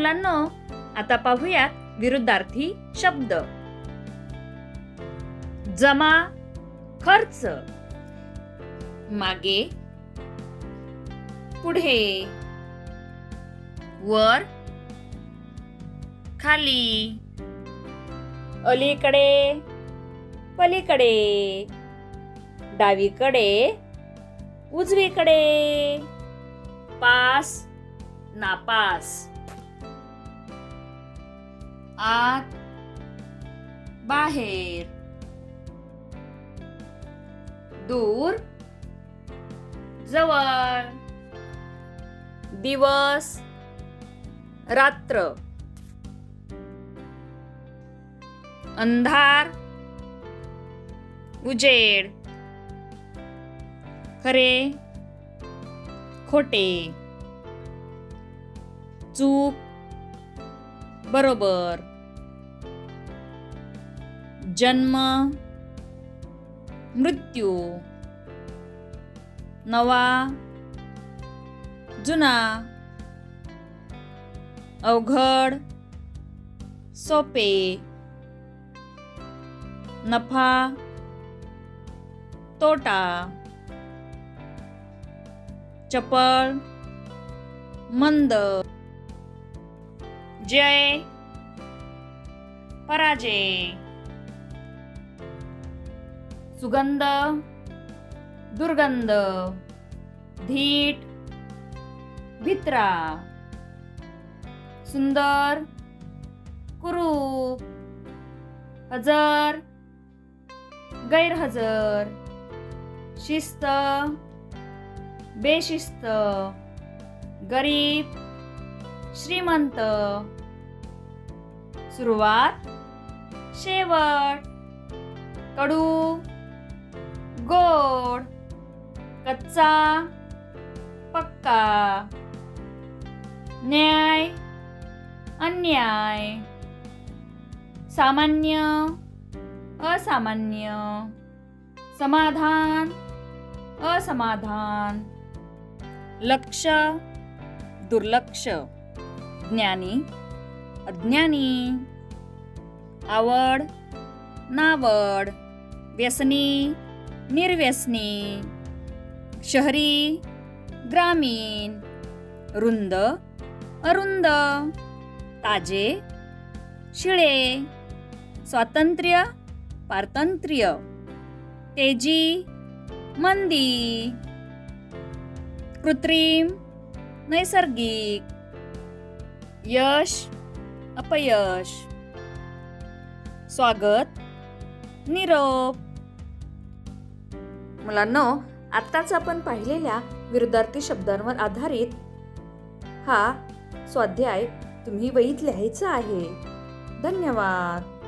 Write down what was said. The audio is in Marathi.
मुलांना आता पाहूयात विरुद्धार्थी शब्द. जमा खर्च. मागे. पुढे. वर. खाली. अलीकडे. पलीकडे. डावीकडे. उजवीकडे. पास नापास. आत बाहेर दूर जवळ दिवस रात्र अंधार उजेड खरे खोटे चूक बरोबर जन्म मृत्यू नवा जुना अवघड सोपे नफा तोटा चपळ मंद जय पराजय. सुगंध दुर्गंध धीट भित्रा सुंदर कुरूप हजर गैरहजर शिस्त बेशिस्त गरीब श्रीमंत सुरुवात शेवट कडू गोड कच्चा पक्का न्याय अन्याय सामान्य असामान्य समाधान असमाधान लक्ष दुर्लक्ष ज्ञानी अज्ञानी आवड नावड व्यसनी निर्व्यसनी शहरी ग्रामीण रुंद अरुंद ताजे शिळे स्वातंत्र्य पारतंत्र्य तेजी मंदी कृत्रिम नैसर्गिक यश अपयश स्वागत निरोप मुलांनो आत्ताच आपण पाहिलेल्या विरुद्धार्थी शब्दांवर आधारित हा स्वाध्याय तुम्ही वहीत लिहायचा आहे. धन्यवाद.